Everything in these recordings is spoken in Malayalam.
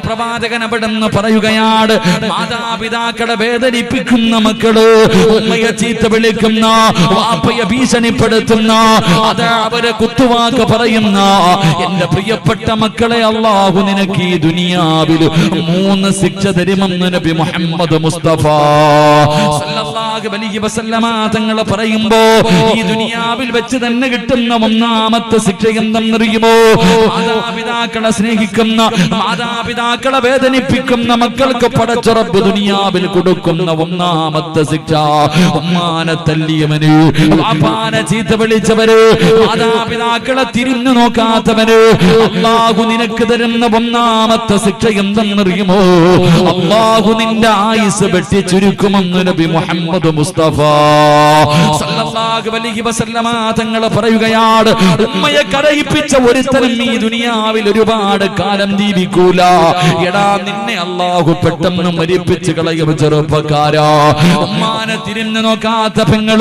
പ്രവാചകൻ അവിടെന്ന് പറയുകയാണ് മാതാപിതാക്കളെ വേദനിപ്പിക്കുന്ന മക്കൾ ഉമ്മയെ ചീത്ത വിളിക്കുന്ന വാപ്പയെ ഭീഷണിപ്പെടുത്തുന്ന അത് അവരെ കുത്തുവാക്ക് പറയുന്ന എന്റെ പ്രിയപ്പെട്ട മക്കളെ അള്ളാഹു നിനക്ക് ഈ ദുനിയാവിൽ മൂന്ന് ശിക്ഷ തരുമെന്ന് നബി മുഹമ്മദ് മുസ്തഫ. തങ്ങൾ പറയുമ്പോ ഈ ദുനിയാവിൽ വെച്ച് തന്നെ കിട്ടുന്ന ഒന്നാമത്തെ ശിക്ഷ എന്തെന്നറിയുമോ? മാതാപിതാക്കളെ സ്നേഹിക്കുന്ന മാതാപിതാക്കളെ വേദനിപ്പിക്കുന്ന മക്കൾക്ക് പടച്ചുറപ്പ് ദുനിയാവിൽ കൊടുക്കുന്ന ഒന്നാമത്തെ ശിക്ഷ. ഉമ്മാനെ തല്ലിയവന് ചീത്ത വിളിച്ചവര് മാതാപിതാക്കളെ തിരിഞ്ഞു നോക്കാത്തവന്. അള്ളാഹു നിനക്ക് തരുന്ന ഒന്നാമത്തെ ശിക്ഷ എന്തെന്നറിയുമോ? അള്ളാഹു നിന്റെ ആയുസ് വെട്ടി ചുരുക്കുമെന്ന് നബി മുഹമ്മദ് മുസ്തഫ തങ്ങൾ പറയുകയാണ്. ഉമ്മയെ കരയിപ്പിച്ച ഒരുത്തനും ഈ ദുനിയാവിൽ ഒരുപാട് കാലം ജീവിക്കൂല. എടാ നിന്നെ അള്ളാഹു പെട്ടെന്ന് മരിപ്പിച്ച് കളയും ചെറുപ്പക്കാരാ. ഉമ്മാനെ തിരിഞ്ഞു നോക്കാത്ത പെങ്ങൾ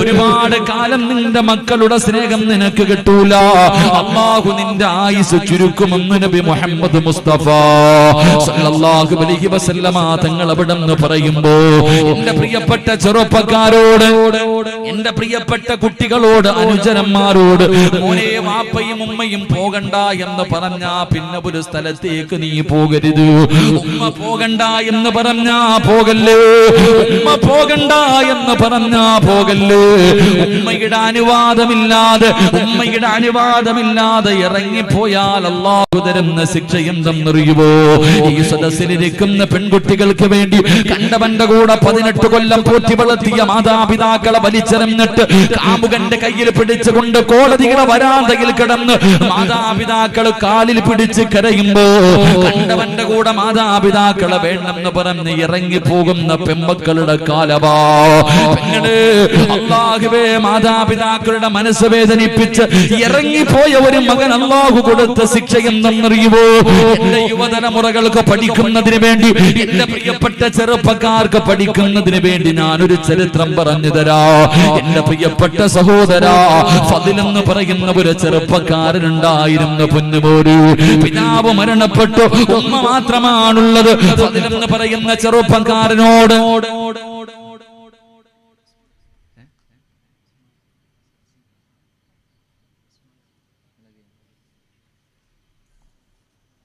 ഒരുപാട് കാലം നിന്റെ മക്കളുടെ സ്നേഹം നിനക്ക് കിട്ടൂല. അള്ളാഹു നിന്റെ ആയുസ് ചുരുക്കുമെന്ന് നബി മുഹമ്മദ് മുസ്തഫ സല്ലല്ലാഹു അലൈഹി വസല്ലമ തങ്ങൾ അവിടെ നിന്ന് പറയുമ്പോ എന്റെ പ്രിയപ്പെട്ട ചെറുപ്പക്കാരോട് എന്റെ പ്രിയപ്പെട്ട കുട്ടികളോട് അനുജനന്മാരോട് മോനെ വാപ്പയും ഉമ്മയും പോകണ്ട എന്ന് പറഞ്ഞാ പിന്നെ ഒരു സ്ഥലത്തേക്ക് നീ പോകരുത്. ഉമ്മ പോകണ്ട എന്ന് പറഞ്ഞാ പോകല്ലേ? ഉമ്മ പോകണ്ട എന്ന് പറഞ്ഞാ പോകല്ലേ? ഉമ്മയുടെ അനുവാദമില്ലാതെ ഉമ്മയുടെ അനുവാദമില്ലാതെ ഇറങ്ങിപ്പോയാൽ അള്ളാഹു തരുന്ന ശിക്ഷ എന്തെന്നറിയുവോ? ഈ സദസ്സിലിരിക്കുന്ന പെൺകുട്ടികൾക്ക് വേണ്ടി കണ്ടവന്റെ കൂടെ പതിനെട്ട് കൊല്ലം പോറ്റി വളർത്തിയ മാതാപിതാക്കളെ വലിച്ചെറിഞ്ഞിട്ട് കാമുകന്റെ കയ്യിൽ പിടിച്ചുകൊണ്ട് കോടതികളെ വരാന്തയിൽ കിടന്ന് മാതാപിതാക്കൾ കാലിൽ പിടിച്ച് കരയുമ്പോ കണ്ടവന്റെ കൂടെ മാതാപിതാക്കളെ വേണമെന്ന് പറഞ്ഞ് ഇറങ്ങി പോകുന്ന പെമ്മക്കളുടെ കാലവാഹുവേ മാതാപിതാക്കളുടെ മനസ്സ് വേദനിപ്പിച്ച് ഇറങ്ങിപ്പോയ ഒരു മകൻ അള്ളാഹു കൊടുത്ത ശിക്ഷ എന്തെന്നറിയുമോ എന്റെ യുവതലമുറകൾക്ക് പഠിക്കുന്നതിന് വേണ്ടി എന്റെ പ്രിയപ്പെട്ട ചെറുപ്പക്കാർക്ക് പഠിക്കുന്നതിന് വേണ്ടി ഞാനൊരു ചരിത്രം പറഞ്ഞു തരാ. എന്റെ പ്രിയപ്പെട്ട സഹോദരാ ഫതിലെന്ന് പറയുന്ന ഒരു ചെറുപ്പക്കാരനുണ്ടായിരുന്നു പൊന്നുപോരു പിതാവ് മരണപ്പെട്ടു ഉമ്മ മാത്രമാണുള്ളത്. എന്ന് പറയുന്ന ചെറുപ്പക്കാരനോട്.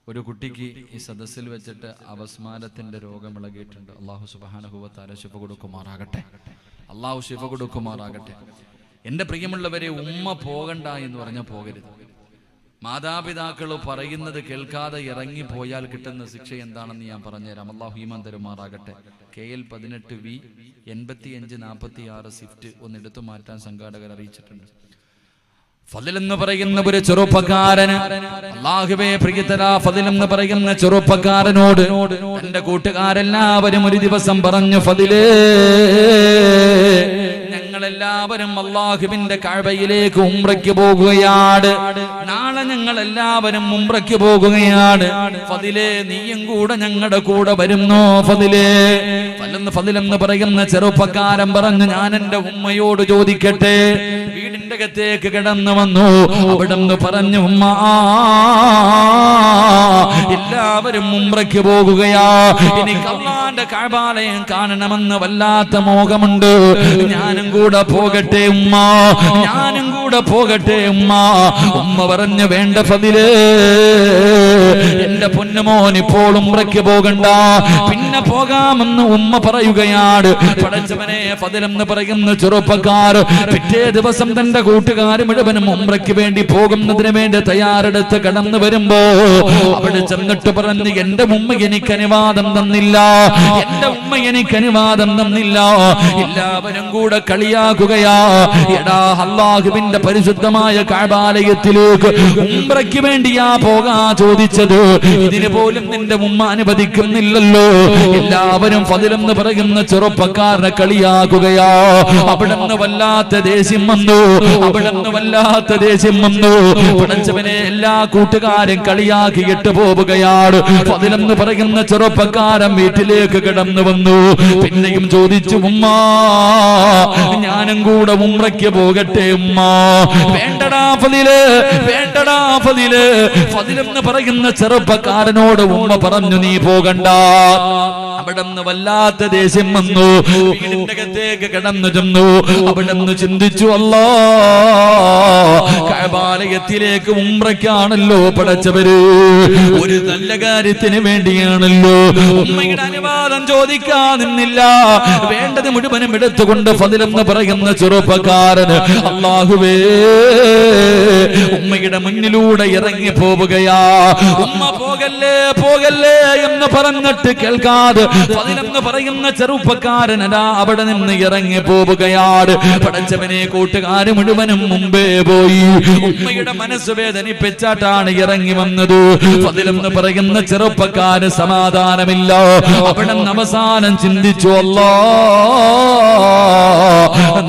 ഒരു കുട്ടിക്ക് ഈ സദസ്സിൽ വെച്ചിട്ട് അവസ്മാരത്തിന്റെ രോഗം ഇളകിയിട്ടുണ്ട്. അള്ളാഹു സുബാനഹുവത്താല ശിഫ കൊടുക്കുമാറാകട്ടെ. അള്ളാഹു ശിഫ കൊടുക്കുമാറാകട്ടെ. എന്റെ പ്രിയമുള്ളവരെ ഉമ്മ പോകണ്ട എന്ന് പറഞ്ഞാൽ പോകരുത്. മാതാപിതാക്കൾ പറയുന്നത് കേൾക്കാതെ ഇറങ്ങി പോയാൽ കിട്ടുന്ന ശിക്ഷ എന്താണെന്ന് ഞാൻ പറഞ്ഞുതരാം. അള്ളാഹു ഹീമാൻ തരുമാറാകട്ടെ. കെ എൽ പതിനെട്ട് വി എൺപത്തി അഞ്ച് നാൽപ്പത്തി ആറ് സ്വിഫ്റ്റ് ഒന്ന് എടുത്തു മാറ്റാൻ സംഘാടകർ അറിയിച്ചിട്ടുണ്ട്. എന്ന് പറയുന്ന ഒരു ചെറുപ്പക്കാരന് അള്ളാഹുബേ പ്രിയതരാ ഫതിൽ എന്ന് പറയുന്ന ചെറുപ്പക്കാരനോട് എന്റെ കൂട്ടുകാരെല്ലാവരും ഒരു ദിവസം പറഞ്ഞു ഫതിലേ ഞങ്ങളെല്ലാവരും അള്ളാഹുവിന്റെ കഴവയിലേക്ക് ഉംറയ്ക്ക് പോകുകയാണ്. നാളെ ഞങ്ങൾ എല്ലാവരും ഉംറയ്ക്ക് പോകുകയാണ്. ഫതിലേ നീയും കൂടെ ഞങ്ങളുടെ കൂടെ വരുന്നോ ഫതിലേ? ഫതിലെന്ന് പറയുന്ന ചെറുപ്പക്കാരൻ പറഞ്ഞു ഞാൻ എന്റെ ഉമ്മയോട് ചോദിക്കട്ടെ? വീടിന്റെ അകത്തേക്ക് കിടന്നു വന്നു. അവിടെന്ന് പറഞ്ഞു ഉമ്മ എല്ലാവരും മുമ്പ്രയ്ക്ക് പോകുകയാ. എനിക്ക് അള്ളാന്റെ കാബാലയം കാണണമെന്ന് വല്ലാത്ത മോഹമുണ്ട്. ഞാനും കൂടെ പോകട്ടെ ഉമ്മ. ഞാനും കൂടെ പോകട്ടെ ഉമ്മ. ഉമ്മ പറഞ്ഞു വേണ്ട പതിൽ എന്റെ പൊന്നുമോൻ ഇപ്പോൾ ഉമ്പ്രയ്ക്ക് പോകണ്ട. പിന്നെ പോകാമെന്ന് ഉമ്മ പറയുകയാണ്. പടച്ചവനെ പതിലെന്ന് പറയുന്ന ചെറുപ്പക്കാർ പിറ്റേ ദിവസം തന്റെ കൂട്ടുകാർ മുഴുവനും ഉമ്രയ്ക്ക് വേണ്ടി പോകുന്നതിന് വേണ്ടി തയ്യാറെടുത്ത് കടന്നു വരുമ്പോ അവിടെ ചെന്നിട്ട് പറഞ്ഞു എന്റെ ഉമ്മ എനിക്ക് അനുവാദം തന്നില്ല. എന്റെ ഉമ്മ എനിക്ക് അനുവാദം തന്നില്ല. എല്ലാവരും കൂടെ കളിയാക്കുകയാ എടാ അള്ളാഹുവിന്റെ പരിശുദ്ധമായ കാബാലയത്തിലേക്ക് ഉമ്രയ്ക്ക് വേണ്ടിയാ പോകാ ചോദിച്ചത്. ഇതിന് പോലും നിന്റെ ഉമ്മ അനുവദിക്കുന്നില്ലല്ലോ. എല്ലാവരും ഫതിലെന്ന് പറയുന്ന ചെറുപ്പക്കാരനെ കളിയാക്കുകയാ അവിടെ വല്ലാത്ത ദേഷ്യം വന്നു. അവിടെ നിന്ന് വല്ലാത്ത ദേഷ്യം വന്നു. പടച്ചവനെ എല്ലാ കൂട്ടുകാരും കളിയാക്കിയിട്ട് പോവുകയാണ്. ഫതിലെന്ന് പറയുന്ന ചെറുപ്പക്കാരൻ വീട്ടിലേക്ക് കിടന്നു വന്നു. പിന്നെയും ചോദിച്ചു ഉമ്മ ഞാനും കൂടെ ഉമ്രയ്ക്ക് പോകട്ടെ ഉമ്മ. വേണ്ടടാ ഫതിൽ വേണ്ടടാ ഫതിൽ. ഫതിലെന്ന് പറയുന്ന ചെറുപ്പക്കാരനോട് ഉമ്മ പറഞ്ഞു നീ പോകണ്ട. അവിടെന്ന് വല്ലാത്ത ദേഷ്യം വന്നു. വീടിന്റെ അകത്തേക്ക് കിടന്നു ചെന്നു. അവിടെ നിന്ന് ചിന്തിച്ചു അല്ലാ കഴബാലയത്തിലേക്ക് ഉമ്രയ്ക്കാണല്ലോ പടച്ചവര്. ഒരു നല്ല കാര്യത്തിന് വേണ്ടിയാണല്ലോ. ഉമ്മയുടെ അനുവാദം ചോദിക്കാൻ നിന്നില്ല. വേണ്ടത് മുഴുവനും എടുത്തുകൊണ്ട് ഫതിലെന്ന് പറയുന്ന ചെറുപ്പക്കാരന് അള്ളാഹുവേ ഉമ്മയുടെ മുന്നിലൂടെ ഇറങ്ങി പോവുകയാ. ഉമ്മ പോകല്ലേ പോകല്ലേ എന്ന് പറഞ്ഞിട്ട് കേൾക്കാതെ ഫതിലെന്ന് പറയുന്ന ചെറുപ്പക്കാരനടാ അവിടെ നിന്ന് ഇറങ്ങി പോവുകയാണ്. പടച്ചവനെ കൂട്ടുകാര് മുഴുവനും മുമ്പേ പോയി. ഉമ്മയുടെ മനസ്സ് വേദനിപ്പിച്ചാട്ടാണ് ഇറങ്ങി വന്നത്. ഫതിലെന്ന് പറയുന്ന ചെറുപ്പക്കാര് സമാധാനമില്ല. അവിടെ അവസാനം ചിന്തിച്ചു അല്ലോ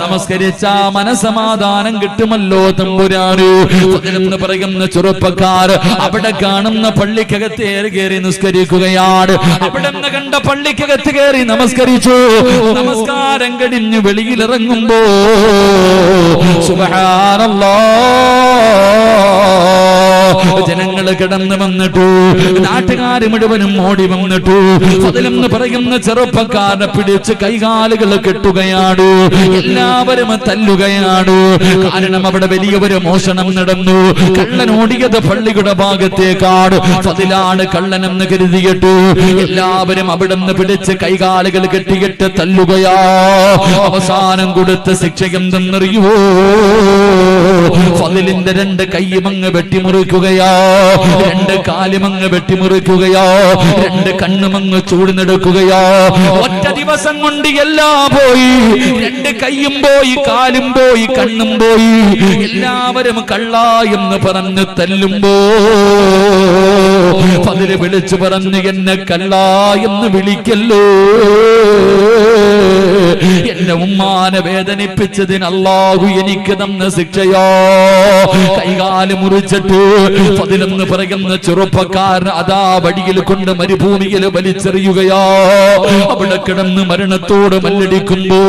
നമസ്കരിച്ച മനസമാധാനം കിട്ടുമല്ലോ തമ്പുരാന്. ഫതിലെന്ന് പറയുന്ന ചെറുപ്പക്കാർ അവിടെ കാണുന്ന പള്ളിക്കകത്ത് കയറി നിസ്കരിക്കുകയാണ്. അവിടെ നിന്ന് കണ്ട പള്ളിക്കകത്ത് കയറി നമസ്കരിച്ചു. നമസ്കാരം കഴിഞ്ഞ് വെളിയിലിറങ്ങുമ്പോ സുബഹാനല്ലാ. ജനങ്ങൾ കിടന്നു വന്നിട്ടു. നാട്ടുകാർ മുഴുവനും ഓടി വന്നിട്ടു. അതിലെന്ന് പറയുന്ന ചെറുപ്പക്കാരനെ പിടിച്ച് കൈകാലുകൾ കെട്ടുകയാണ്. എല്ലാവരും തല്ലുകയാണ്. കാരണം അവിടെ വലിയൊരു മോഷണം നടന്നു. കള്ളൻ ഓടിയത് പള്ളിയുടെ ഭാഗത്തേക്കാണ്. അതിലാണ് കള്ളനെന്ന് കരുതിയിട്ടു. എല്ലാവരും അവിടെ നിന്ന് പിടിച്ച് കൈകാലുകൾ കെട്ടിയിട്ട് തല്ലുകയാ. അവസാനം കൊടുത്ത ശിക്ഷ എന്തെന്നറിയുവോ? ഫതിലിന്റെ രണ്ട് കൈയുമങ്ങ് വെട്ടിമുറിക്കുകയോ രണ്ട് കാലുമങ്ങ് വെട്ടിമുറിക്കുകയോ? രണ്ട് കണ്ണുമങ്ങ് ചൂടുന്നെടുക്കുകയോ? ഒറ്റ ദിവസം കൊണ്ട് എല്ലാം പോയി. രണ്ട് കൈയും പോയി കാലും പോയി കണ്ണും പോയി. എല്ലാവരും കള്ള എന്ന് പറഞ്ഞ് തല്ലുമ്പോ പതിര് വിളിച്ചു പറഞ്ഞു എന്നെ കല്ല എന്ന് വിളിക്കല്ലോ. എന്റെ ഉമ്മാനെ വേദനിപ്പിച്ചതിന് അല്ലാഹു എനിക്ക് തന്ന ശിക്ഷയോ. കൈകാൽ മുറിച്ചിട്ട് പതിനൊന്ന് പറയുന്ന ചെറുപ്പക്കാരൻ അതാ വടിയിൽ കൊണ്ട് മരുഭൂമിയിൽ വലിച്ചെറിയുകയോ. അവിടെ കിടന്ന് മരണത്തോട് മല്ലടിക്കുമ്പോ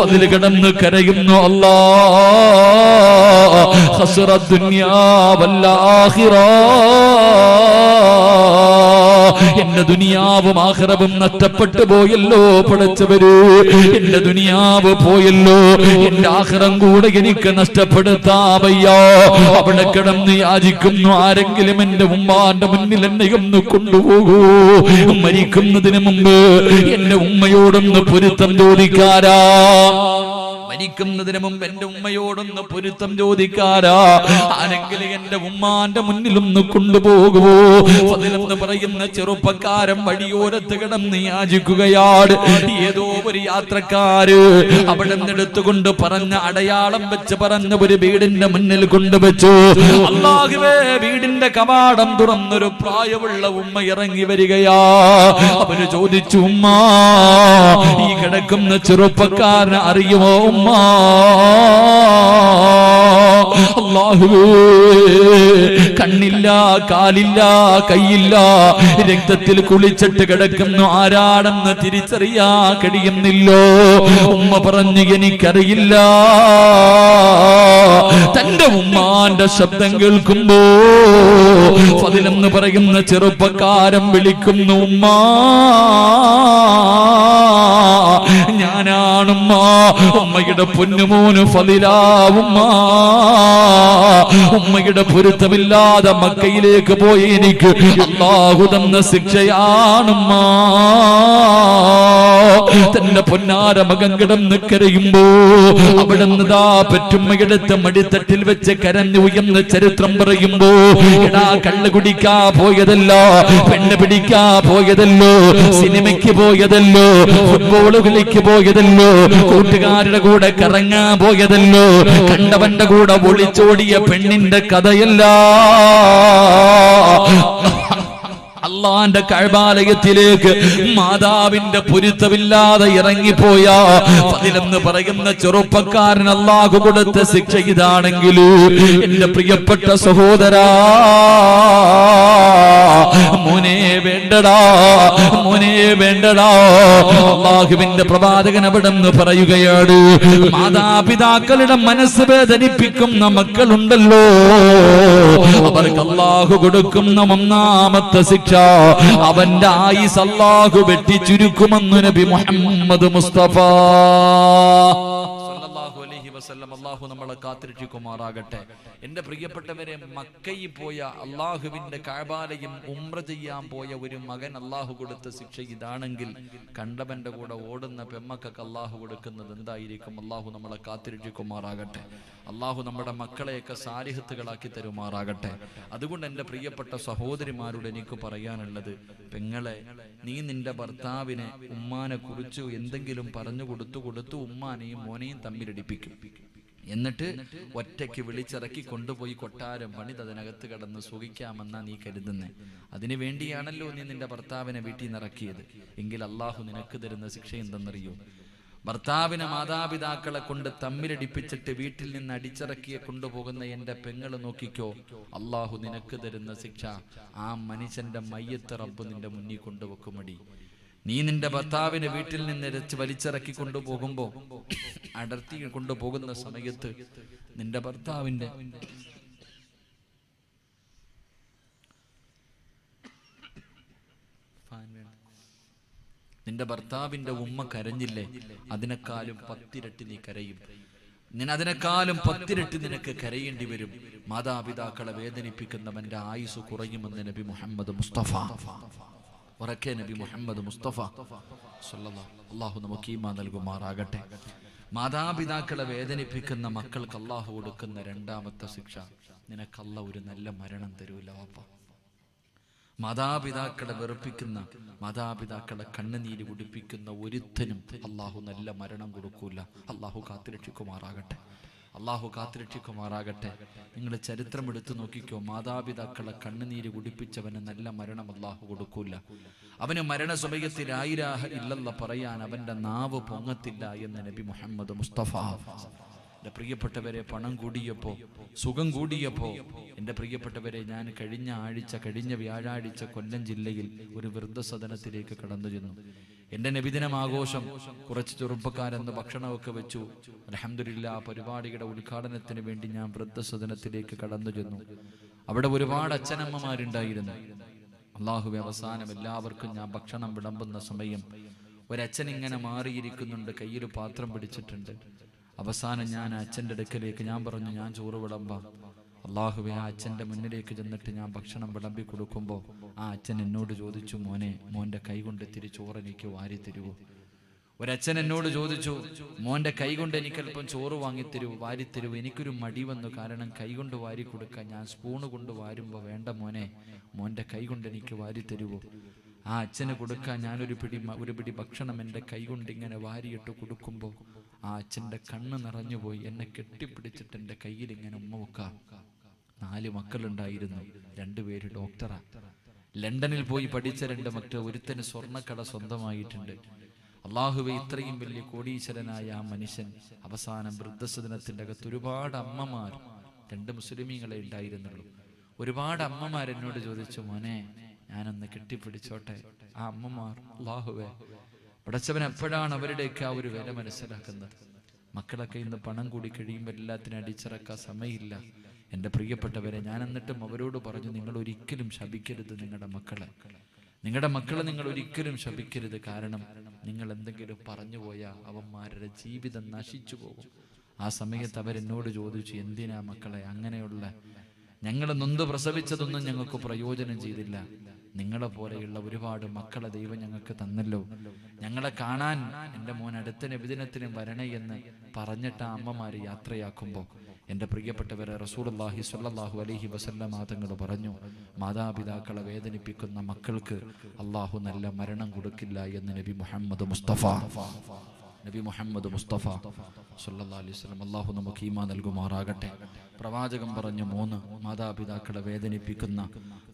പതിൽ കിടന്ന് കരയുന്നു അല്ലാ ഹസുറ എന്റെ ദുനിയാവും ആഹ്റവും നഷ്ടപ്പെട്ടു പോയല്ലോ പടച്ചവര്. എന്റെ ദുനിയാവ് പോയല്ലോ എന്റെ ആഹ്റം കൂടെ എനിക്ക് നഷ്ടപ്പെടുത്താവയ്യോ. അവിടെ കിടന്ന് യാചിക്കുന്നു ആരെങ്കിലും എന്റെ ഉമ്മാന്റെ മുന്നിൽ എന്നെ ഒന്ന് കൊണ്ടുപോകൂ. മരിക്കുന്നതിന് മുമ്പ് എന്റെ ഉമ്മയോടൊന്ന് പൊരുത്തം ചോദിക്കാരാ. മരിക്കുന്നതിന് മുമ്പ് എന്റെ ഉമ്മയോടൊന്ന് പൊരുത്തം ചോദിക്കാരാ. ആരെങ്കിലും എന്റെ ഉമ്മാന്റെ മുന്നിലൊന്ന് കൊണ്ടുപോകുമോ അതിലെന്ന് പറയുന്ന ചെറുപ്പക്കാരൻ വഴിയോരത്ത് കിടന്ന് യാചിക്കുകയാണ്. ഏതോ ഒരു യാത്രക്കാര് അവിടെ നിന്നെടുത്തുകൊണ്ട് പറഞ്ഞ അടയാളം വെച്ച് പറഞ്ഞ ഒരു വീടിന്റെ മുന്നിൽ കൊണ്ടുവച്ചു. അള്ളാഹുവേ വീടിന്റെ കവാടം തുറന്നൊരു പ്രായമുള്ള ഉമ്മ ഇറങ്ങി വരികയാ. അവർ ചോദിച്ചു ഉമ്മാ ഈ കിടക്കുന്ന ചെറുപ്പക്കാരനെ അറിയുമോ? കണ്ണില്ല കാലില്ല കൈയില്ല. രക്തത്തിൽ കുളിച്ചിട്ട് കിടക്കുന്നു. ആരാണെന്ന് തിരിച്ചറിയാ കഴിയുന്നില്ലോ. ഉമ്മ പറഞ്ഞു എനിക്കറിയില്ല. തന്റെ ഉമ്മാന്റെ ശബ്ദം കേൾക്കുമ്പോ പതിനെന്ന് പറയുന്ന ചെറുപ്പക്കാരൻ വിളിക്കുന്നു ഉമ്മ. ഞാനാണുമ്മ. ഉമ്മയുടെ പൊന്നുമോന് ഫതിലാവുമ്മ. ഉമ്മയുടെ പൊരുത്തമില്ലാതെ മക്കയിലേക്ക് പോയി എനിക്ക് അള്ളാഹു ശിക്ഷയാണുമ്മ. തന്റെ പൊന്നാര മകൻ കിടന്ന് കരയുമ്പോ അവിടെ നിന്നാ പെറ്റുമ്മയെടുത്ത് മടിത്തട്ടിൽ വെച്ച് കരഞ്ഞു ഉയർന്ന ചരിത്രം പറയുമ്പോ എടാ കള്ളു കുടിക്കാ പോയതല്ലോ പെണ്ണ് പിടിക്കാ പോയതല്ലോ സിനിമയ്ക്ക് പോയതല്ലോ ഫുട്ബോൾ കളിക്ക് പോയതല്ലോ കൂട്ടുകാരുടെ കൂടെ കറങ്ങാൻ പോയതല്ലോ. കണ്ടവന്റെ കൂടെ ഒളിച്ചോടിയ പെണ്ണിന്റെ കഥയല്ല. അള്ളാന്റെ കഴബാലയത്തിലേക്ക് മാതാവിന്റെ പൊരുത്തമില്ലാതെ ഇറങ്ങിപ്പോയ. പതിലെന്ന് പറയുന്ന ചെറുപ്പക്കാരൻ അള്ളാഹു കൊടുത്ത ശിക്ഷ ഇതാണെങ്കിലും എന്റെ പ്രിയപ്പെട്ട സഹോദരാ മോനെ വേണ്ടടാ മോനെ വേണ്ടടാ. അള്ളാഹുവിന്റെ പ്രവാചകൻ അവിടെ നിന്ന് പറയുകയാണ് മാതാപിതാക്കളുടെ മനസ്സ് വേദനിപ്പിക്കുന്ന മക്കളുണ്ടല്ലോ. അവർക്ക് അള്ളാഹു കൊടുക്കുന്ന ഒന്നാമത്തെ ശിക്ഷ അവന്റെ ആയിസ് അള്ളാഹു വെട്ടിച്ചുരുക്കുമെന്ന് നബി മുഹമ്മദ് മുസ്തഫ. വസല്ലം അള്ളാഹു നമ്മളെ കാത്തിരക്ഷിക്കുമാറാകട്ടെ. എന്റെ പ്രിയപ്പെട്ടവരെ മക്കയിൽ പോയ അള്ളാഹുവിന്റെ കാബാലയും ഉമ്ര ചെയ്യാൻ പോയ ഒരു മകൻ അള്ളാഹു കൊടുത്ത ശിക്ഷ ഇതാണെങ്കിൽ കണ്ടവന്റെ കൂടെ ഓടുന്ന പെമ്മക്കൊക്കെ അള്ളാഹു കൊടുക്കുന്നത് എന്തായിരിക്കും? അള്ളാഹു നമ്മളെ കാത്തിരക്ഷിക്കുമാറാകട്ടെ. അള്ളാഹു നമ്മുടെ മക്കളെയൊക്കെ സാരിഹത്തുകളാക്കി തരുമാറാകട്ടെ. അതുകൊണ്ട് എന്റെ പ്രിയപ്പെട്ട സഹോദരിമാരോട് എനിക്ക് പറയാനുള്ളത് പെങ്ങളെ നീ നിന്റെ ഭർത്താവിനെ ഉമ്മാനെ കുറിച്ച് എന്തെങ്കിലും പറഞ്ഞു കൊടുത്തു കൊടുത്തു ഉമ്മാനെയും മോനെയും തമ്മിലടിപ്പിക്കും എന്നിട്ട് ഒറ്റയ്ക്ക് വിളിച്ചിറക്കി കൊണ്ടുപോയി കൊട്ടാരം പണിത് അതിനകത്ത് കടന്ന് സുഖിക്കാമെന്നാ നീ കരുതുന്നേ. അതിനു വേണ്ടിയാണല്ലോ നീ നിന്റെ ഭർത്താവിനെ വീട്ടിൽ നിറക്കിയത് എങ്കിൽ അള്ളാഹു നിനക്ക് തരുന്ന ശിക്ഷ എന്തെന്നറിയോ? ഭർത്താവിനെ മാതാപിതാക്കളെ കൊണ്ട് തമ്മിലടിപ്പിച്ചിട്ട് വീട്ടിൽ നിന്ന് അടിച്ചിറക്കിയെ കൊണ്ടുപോകുന്ന എന്റെ പെങ്ങൾ നോക്കിക്കോ. അള്ളാഹു നിനക്ക് തരുന്ന ശിക്ഷ ആ മനുഷ്യന്റെ മയ്യത്ത് റബ്ബ് നിന്റെ മുന്നിൽ കൊണ്ടുവെക്കുമടി. നീ നിന്റെ ഭർത്താവിനെ വീട്ടിൽ നിന്ന് രച്ച് വലിച്ചിറക്കി കൊണ്ടുപോകുമ്പോ അടർത്തി കൊണ്ടുപോകുന്ന സമയത്ത് നിന്റെ വേണ്ട. നിന്റെ ഭർത്താവിന്റെ ഉമ്മ കരഞ്ഞില്ലേ? അതിനേക്കാളും പത്തിരട്ടി നീ കരയും. നിന അതിനേക്കാളും പത്തിരട്ടി നിനക്ക് കരയേണ്ടി വരും. മാതാപിതാക്കളെ വേദനിപ്പിക്കുന്നവന്റെ ആയുസ് കുറയുമെന്ന് നബി മുഹമ്മദ് മുസ്തഫ. ഉറക്കെ നബി മുഹമ്മദ് മുസ്തഫ. അള്ളാഹു നമുക്ക് ഈമാ നൽകുമാറാകട്ടെ. മാതാപിതാക്കളെ വേദനിപ്പിക്കുന്ന മക്കൾക്ക് അള്ളാഹു കൊടുക്കുന്ന രണ്ടാമത്തെ ശിക്ഷ നിനക്കല്ല ഒരു നല്ല മരണം തരൂല വാപ്പ. മാതാപിതാക്കളെ വെറുപ്പിക്കുന്ന മാതാപിതാക്കളെ കണ്ണുനീര് കുടിപ്പിക്കുന്ന ഒരുത്തനും അള്ളാഹു നല്ല മരണം കൊടുക്കൂല. അള്ളാഹു കാത്തിരക്ഷിക്കുമാറാകട്ടെ അള്ളാഹു കാത്തിരക്ഷിക്കുമാറാകട്ടെ. നിങ്ങൾ ചരിത്രം എടുത്തു നോക്കിക്കോ. മാതാപിതാക്കളെ കണ്ണുനീര് കുടിപ്പിച്ചവന് നല്ല മരണം അള്ളാഹു കൊടുക്കൂല. അവന് മരണസമയത്തിൽ ആയിരാഹ ഇല്ലല്ല പറയാൻ അവന്റെ നാവ് പൊങ്ങത്തില്ല എന്ന് നബി മുഹമ്മദ് മുസ്തഫ. എന്റെ പ്രിയപ്പെട്ടവരെ പണം കൂടിയപ്പോ സുഖം കൂടിയപ്പോ എന്റെ പ്രിയപ്പെട്ടവരെ ഞാൻ കഴിഞ്ഞ ആഴ്ച കഴിഞ്ഞ വ്യാഴാഴ്ച കൊല്ലം ജില്ലയിൽ ഒരു വൃദ്ധസദനത്തിലേക്ക് കടന്നു ചെന്നു. എന്റെ നബിദിനം ആഘോഷം കുറച്ച് ചെറുപ്പക്കാരെന്ന് ഭക്ഷണമൊക്കെ വെച്ചു. അലഹമില്ല ആ പരിപാടിയുടെ ഉദ്ഘാടനത്തിന് വേണ്ടി ഞാൻ വൃദ്ധസദനത്തിലേക്ക് കടന്നു ചെന്നു. അവിടെ ഒരുപാട് അച്ഛനമ്മമാരുണ്ടായിരുന്നു. അള്ളാഹു അവസാനം എല്ലാവർക്കും ഞാൻ ഭക്ഷണം വിളമ്പുന്ന സമയം ഒരച്ഛൻ ഇങ്ങനെ മാറിയിരിക്കുന്നുണ്ട് കയ്യിൽ പാത്രം പിടിച്ചിട്ടുണ്ട്. അവസാനം ഞാൻ അച്ഛന്റെ അടുക്കലേക്ക് ഞാൻ പറഞ്ഞു ഞാൻ ചോറ് വിളമ്പാം. അള്ളാഹുവെ ആ അച്ഛന്റെ മുന്നിലേക്ക് ചെന്നിട്ട് ഞാൻ ഭക്ഷണം വിളമ്പി കൊടുക്കുമ്പോൾ ആ അച്ഛൻ എന്നോട് ചോദിച്ചു മോനെ മോന്റെ കൈ കൊണ്ട് ഇത്തിരി ചോറ് എനിക്ക് വാരി തരുവോ? ഒരച്ഛൻ എന്നോട് ചോദിച്ചു മോന്റെ കൈ കൊണ്ട് എനിക്ക് അല്പം ചോറ് വാങ്ങിത്തരൂ വാരിത്തരൂ എനിക്കൊരു മടി വന്നു. കാരണം കൈ കൊണ്ട് വാരി കൊടുക്കാൻ ഞാൻ സ്പൂണ് കൊണ്ട് വാരുമ്പോൾ വേണ്ട മോനെ മോന്റെ കൈ കൊണ്ട് എനിക്ക് വാരി തരുവോ? ആ അച്ഛന് കൊടുക്കാൻ ഞാനൊരു പിടി ഒരു പിടി ഭക്ഷണം എന്റെ കൈ കൊണ്ട് ഇങ്ങനെ വാരിയിട്ട് കൊടുക്കുമ്പോൾ ആ അച്ഛന്റെ കണ്ണ് നിറഞ്ഞുപോയി. എന്നെ കെട്ടിപ്പിടിച്ചിട്ട് എന്റെ കയ്യിൽ ഇങ്ങനെ ഉമ്മ വെക്കാം നാല് മക്കളുണ്ടായിരുന്നു. രണ്ടുപേര് ഡോക്ടറാ. ലണ്ടനിൽ പോയി പഠിച്ച രണ്ട് മക്കൾ ഒരുത്തന് സ്വർണക്കട സ്വന്തമായിട്ടുണ്ട്. അള്ളാഹുവെ ഇത്രയും വലിയ കോടീശ്വരനായ ആ മനുഷ്യൻ അവസാനം വൃദ്ധസദനത്തിന്റെ അകത്ത് ഒരുപാട് അമ്മമാർ രണ്ട് മുസ്ലിമീങ്ങളെ ഉണ്ടായിരുന്നുള്ളൂ. ഒരുപാട് അമ്മമാർ എന്നോട് ചോദിച്ചു മോനെ ഞാനൊന്ന് കെട്ടിപ്പിടിച്ചോട്ടെ? ആ അമ്മമാർ അള്ളാഹുവെ പടച്ചവൻ എപ്പോഴാണ് അവരുടെയൊക്കെ ആ ഒരു വില മനസ്സിലാക്കുന്നത്? മക്കളൊക്കെ ഇന്ന് പണം കൂടി കഴിയുമ്പോൾ എല്ലാത്തിനും അടിച്ചിറക്കാൻ സമയമില്ല. എന്റെ പ്രിയപ്പെട്ടവരെ ഞാൻ എന്നിട്ടും അവരോട് പറഞ്ഞു നിങ്ങൾ ഒരിക്കലും ശപിക്കരുത് നിങ്ങളുടെ മക്കളെ. നിങ്ങളുടെ മക്കളെ നിങ്ങൾ ഒരിക്കലും ശപിക്കരുത്. കാരണം നിങ്ങൾ എന്തെങ്കിലും പറഞ്ഞു പോയാൽ അവന്മാരുടെ ജീവിതം നശിച്ചു പോകും. ആ സമയത്ത് അവരെന്നോട് ചോദിച്ചു എന്തിനാ മക്കളെ അങ്ങനെയുള്ള? ഞങ്ങൾ നൊന്ത് പ്രസവിച്ചതൊന്നും ഞങ്ങൾക്ക് പ്രയോജനം ചെയ്തില്ല. നിങ്ങളെ പോലെയുള്ള ഒരുപാട് മക്കളെ ദൈവം ഞങ്ങൾക്ക് തന്നല്ലോ. ഞങ്ങളെ കാണാൻ എന്റെ മോൻ അടുത്ത നബിദിനത്തിനും വരണേ എന്ന് പറഞ്ഞിട്ട് അമ്മമാര് യാത്രയാക്കുമ്പോൾ എന്റെ പ്രിയപ്പെട്ടവരെ റസൂലുള്ളാഹി സ്വല്ലല്ലാഹു അലൈഹി വസല്ല മാതങ്ങൾ പറഞ്ഞു മാതാപിതാക്കളെ വേദനിപ്പിക്കുന്ന മക്കൾക്ക് അള്ളാഹു നല്ല മരണം കൊടുക്കില്ല എന്ന് നബി മുഹമ്മദ് മുസ്തഫ. നബി മുഹമ്മദ് മുസ്തഫ സല്ലല്ലാഹു അലൈഹി വസല്ലം അള്ളാഹു നമുക്ക് ഈമാ നൽകുമാറാകട്ടെ. പ്രവാചകൻ പറഞ്ഞു മൂന്ന് മാതാപിതാക്കളെ വേദനിപ്പിക്കുന്ന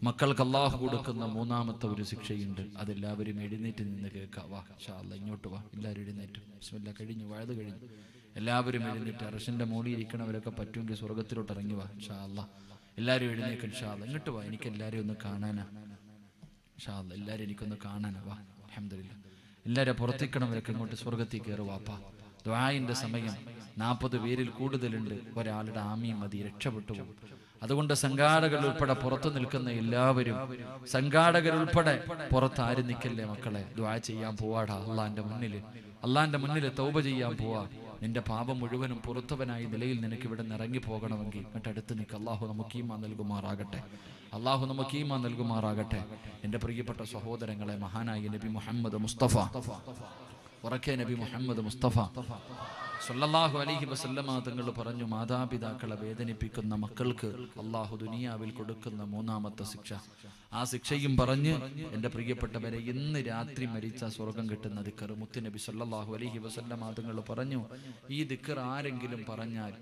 മക്കൾക്ക് അള്ളാഹു കൊടുക്കുന്ന മൂന്നാമത്തെ ഒരു ശിക്ഷയുണ്ട്. അതെല്ലാവരും എഴുന്നേറ്റ് നിന്ന് കേൾക്കാം. വാ ഇങ്ങോട്ട് വാ. എല്ലാവരും എഴുന്നേറ്റ്. കഴിഞ്ഞു വഴുത് കഴിഞ്ഞു. എല്ലാവരും എഴുന്നേറ്റ് അറഷിന്റെ മോളി ഇരിക്കണവരൊക്കെ പറ്റുമെങ്കിൽ സ്വർഗത്തിലോട്ട് ഇറങ്ങി വാ ഷാ അല്ലാ. എല്ലാവരും എഴുന്നേക്കും ഷാ. ഇങ്ങോട്ട് വാ എനിക്ക് എല്ലാവരും ഒന്ന് കാണാനാ. ഇൻഷാ അല്ലാ, എല്ലാവരും എനിക്കൊന്ന് കാണാനാ. വാ അൽഹംദുലില്ലാ. എല്ലാവരും പുറത്തേക്കണവരൊക്കെ ഇങ്ങോട്ട് സ്വർഗത്തിൽ കയറുവാപ്പാ ദ്വായിന്റെ സമയം നാൽപ്പത് പേരിൽ കൂടുതലുണ്ട്. ഒരാളുടെ ആമിയും മതി രക്ഷപ്പെട്ടു അതുകൊണ്ട് സംഘാടകർ ഉൾപ്പെടെ പുറത്തു നിൽക്കുന്ന എല്ലാവരും സംഘാടകർ ഉൾപ്പെടെ പുറത്ത് ആരും നിൽക്കല്ലേ മക്കളെ? ദ്വാ ചെയ്യാൻ പോവാടാ അള്ളാന്റെ മുന്നിൽ അള്ളാന്റെ മുന്നിൽ തൗബ ചെയ്യാൻ പോവാ. നിന്റെ പാപം മുഴുവനും പുറത്തവനായി നിലയിൽ നിനക്ക് ഇവിടെ ഇറങ്ങി പോകണമെങ്കിൽ എന്നിട്ടടുത്ത് നിൽക്കുക നിൽക്ക്. അള്ളാഹു നമുക്ക് ഈമാ നൽകുമാറാകട്ടെ. അള്ളാഹു നമുക്ക് ഈമാ നൽകുമാറാകട്ടെ. എന്റെ പ്രിയപ്പെട്ട സഹോദരങ്ങളെ മഹാനായ നബി മുഹമ്മദ് മുസ്തഫ. ഉറക്കെ നബി മുഹമ്മദ് മുസ്തഫ. സല്ലല്ലാഹു അലഹി വസല്ലമ തങ്ങൾ പറഞ്ഞു മാതാപിതാക്കളെ വേദനിപ്പിക്കുന്ന മക്കൾക്ക് അള്ളാഹു ദുനിയാവിൽ കൊടുക്കുന്ന മൂന്നാമത്തെ ശിക്ഷ. ആ ശിക്ഷയും പറഞ്ഞ് എന്റെ പ്രിയപ്പെട്ടവരെ ഇന്ന് രാത്രി മരിച്ച സ്വർഗം കിട്ടുന്ന ദിക്കർ മുത്തുനബി സല്ലല്ലാഹു അലൈഹി വസല്ലമ തങ്ങൾ പറഞ്ഞു ഈ ദിക്കർ ആരെങ്കിലും പറഞ്ഞാൽ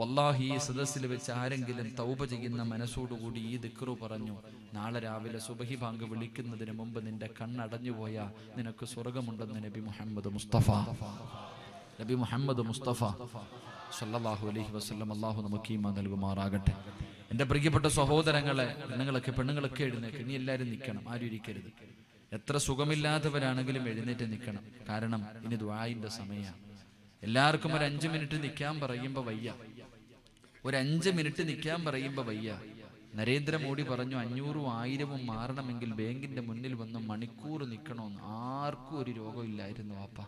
വല്ലാഹി ഈ സദസ്സിൽ വെച്ച് ആരെങ്കിലും തൗപ ചെയ്യുന്ന മനസ്സോടുകൂടി ഈ ദിക്റു പറഞ്ഞു. നാളെ രാവിലെ സുബഹി ബാങ്ക് വിളിക്കുന്നതിന് മുമ്പ് നിന്റെ കണ്ണടഞ്ഞു പോയാ നിനക്ക് സ്വർഗമുണ്ടെന്ന് നബി മുഹമ്മദ് മുസ്തഫ. നബി മുഹമ്മദ് മുസ്തഫ സല്ലാഹു അലഹി വസ്ലം അള്ളാഹു നമുക്ക് ഈ നൽകുമാറാകട്ടെ. എന്റെ പ്രിയപ്പെട്ട സഹോദരങ്ങളെ പെണ്ണുങ്ങളൊക്കെ പെണ്ണുങ്ങളൊക്കെ എഴുന്നേക്ക്. ഇനി എല്ലാവരും നിൽക്കണം ആരും ഇരിക്കരുത്. എത്ര സുഖമില്ലാത്തവരാണെങ്കിലും എഴുന്നേറ്റ് നിൽക്കണം. കാരണം ഇനി ദ്വായിന്റെ സമയമാണ്. എല്ലാവർക്കും ഒരു അഞ്ചു മിനിറ്റ് നിൽക്കാൻ പറയുമ്പോൾ വയ്യ. ഒരു അഞ്ച് മിനിറ്റ് നിൽക്കാൻ പറയുമ്പോൾ വയ്യ. നരേന്ദ്രമോദി പറഞ്ഞു അഞ്ഞൂറും ആയിരവും മാറണമെങ്കിൽ ബാങ്കിന്റെ മുന്നിൽ വന്ന് മണിക്കൂർ നിൽക്കണമെന്ന്. ആർക്കും ഒരു രോഗമില്ലായിരുന്നു വാപ്പ.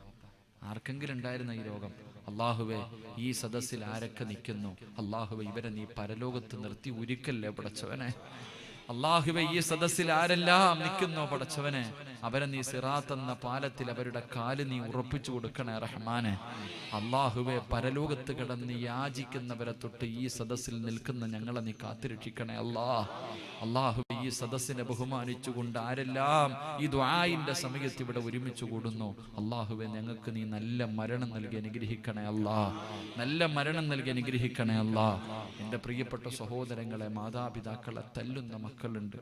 ആർക്കെങ്കിലും ഉണ്ടായിരുന്ന ഈ രോഗം? അള്ളാഹുവെ ഈ സദസ്സിൽ ആരൊക്കെ നിൽക്കുന്നു? അള്ളാഹുവെ ഇവരെ നീ പരലോകത്ത് നിർത്തി ഉരുക്കല്ലേ പടച്ചവനെ? അള്ളാഹുവെ ഈ സദസ്സിൽ ആരെല്ലാം നിൽക്കുന്നു പടച്ചവനെ? അവരെ നീ സിറാത്തെന്ന പാലത്തിൽ അവരുടെ കാൽ നീ ഉറപ്പിച്ചു കൊടുക്കണേ റഹ്മാനെ. അള്ളാഹുവെ പരലോകത്ത് കിടന്ന് യാചിക്കുന്നവരെ തൊട്ട് ഈ സദസ്സിൽ നിൽക്കുന്ന ഞങ്ങളെ നീ കാത്തിരക്ഷിക്കണേ അല്ലാ അള്ളാഹു ഈ സദസ്സിനെ ബഹുമാനിച്ചുകൊണ്ട് ആരെല്ലാം ഈ ദ്വായിന്റെ സമയത്ത് ഇവിടെ ഒരുമിച്ച് കൂടുന്നു? അള്ളാഹുവെ ഞങ്ങൾക്ക് നീ നല്ല മരണം നൽകി അനുഗ്രഹിക്കണേ അല്ലാ. നല്ല മരണം നൽകി അനുഗ്രഹിക്കണേ അല്ലാ. എന്റെ പ്രിയപ്പെട്ട സഹോദരങ്ങളെ മാതാപിതാക്കളെ തല്ലുന്ന മക്കളുണ്ട്.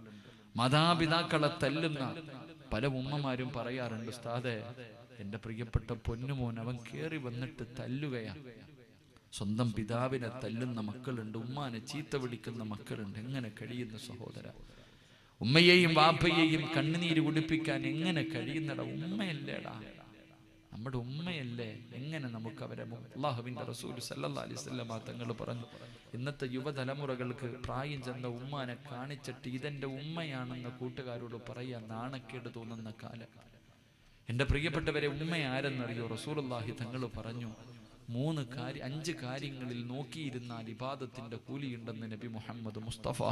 മാതാപിതാക്കളെ തല്ലുന്ന പല ഉമ്മമാരും പറയാറുണ്ട് ഉസ്താദെ എന്റെ പ്രിയപ്പെട്ട പൊന്നുമോൻ അവൻ കേറി വന്നിട്ട് തല്ലുകയാ. സ്വന്തം പിതാവിനെ തല്ലുന്ന മക്കളുണ്ട് ഉമ്മാനെ ചീത്ത വിളിക്കുന്ന മക്കളുണ്ട് എങ്ങനെ കഴിയുന്ന സഹോദര? ഉമ്മയെയും വാപ്പയെയും കണ്ണുനീര് കുടിപ്പിക്കാൻ എങ്ങനെ കഴിയുന്നടാ? ഉമ്മയല്ലേടാ? നമ്മുടെ ഉമ്മയല്ലേ? എങ്ങനെ നമുക്ക് അവരെ അള്ളാഹുവിന്റെ റസൂൽ സല്ലാ അലൈഹി വസല്ലം തങ്ങൾ പറഞ്ഞു. ഇന്നത്തെ യുവതലമുറകൾക്ക് പ്രായം ചെന്ന ഉമ്മാനെ കാണിച്ചിട്ട് ഇതെന്റെ ഉമ്മയാണെന്ന് കൂട്ടുകാരോട് പറയാൻ നാണക്കേട് തോന്നുന്ന കാലം. എന്റെ പ്രിയപ്പെട്ടവരെ ഉമ്മ ആരെന്നറിയോ റസൂലുള്ളാഹി തങ്ങൾ പറഞ്ഞു മൂന്ന് കാര്യ അഞ്ച് കാര്യങ്ങളിൽ നോക്കിയിരുന്നാൽ ഇബാദത്തിന്റെ കൂലിയുണ്ടെന്ന് നബി മുഹമ്മദ് മുസ്തഫ.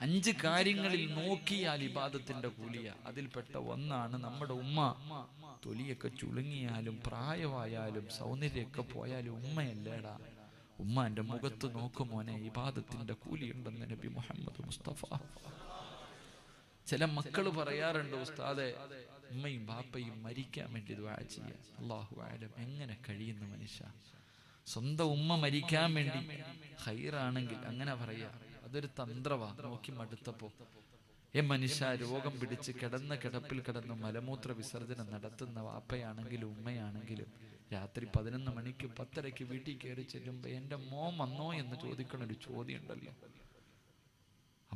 അഞ്ച് കാര്യങ്ങളിൽ നോക്കിയാൽ ഇബാദത്തിന്റെ കൂലിയ. അതിൽപ്പെട്ട ഒന്നാണ് നമ്മുടെ ഉമ്മ. തൊലിയൊക്കെ ചുളുങ്ങിയാലും പ്രായമായാലും സൗന്ദര്യമൊക്കെ പോയാലും ഉമ്മയല്ലേടാ. ഉമ്മ എന്റെ മുഖത്ത് നോക്കുമോനെ ഇബാദത്തിന്റെ കൂലിയുണ്ടെന്ന് നബി മുഹമ്മദ് മുസ്തഫ. ചില മക്കൾ പറയാറുണ്ട് ഉസ്താദെ ഉമ്മയും ബാപ്പയും മരിക്കാൻ വേണ്ടി ദ്വാ ചെയ്യാൻ അള്ളാഹു ആലം എങ്ങനെ കഴിയുന്നു മനുഷ്യ? സ്വന്തം ഉമ്മ മരിക്കാൻ വേണ്ടി. ഹൈറാണെങ്കിൽ അങ്ങനെ പറയാ. അതൊരു തന്ത്രവാ. നോക്കി മടുത്തപ്പോ. ഏ മനുഷ്യ രോഗം പിടിച്ച് കിടന്ന കിടപ്പിൽ കിടന്ന് മലമൂത്ര വിസർജനം നടത്തുന്ന വാപ്പയാണെങ്കിലും ഉമ്മയാണെങ്കിലും രാത്രി പതിനൊന്ന് മണിക്ക് പത്തരയ്ക്ക് വീട്ടിൽ കയറി ചെല്ലുമ്പോ എന്റെ മോൻ വന്നോ എന്ന് ചോദിക്കണ ഒരു ചോദ്യം ഉണ്ടല്ലോ.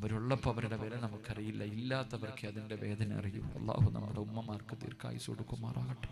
അവരുള്ളപ്പോൾ അവരുടെ വില നമുക്കറിയില്ല. ഇല്ലാത്തവർക്ക് അതിന്റെ വേദന അറിയൂ. അള്ളാഹു നമ്മുടെ ഉമ്മമാർക്ക് ദീർഘായുസ് കൊടുക്കുമാറാകട്ടെ.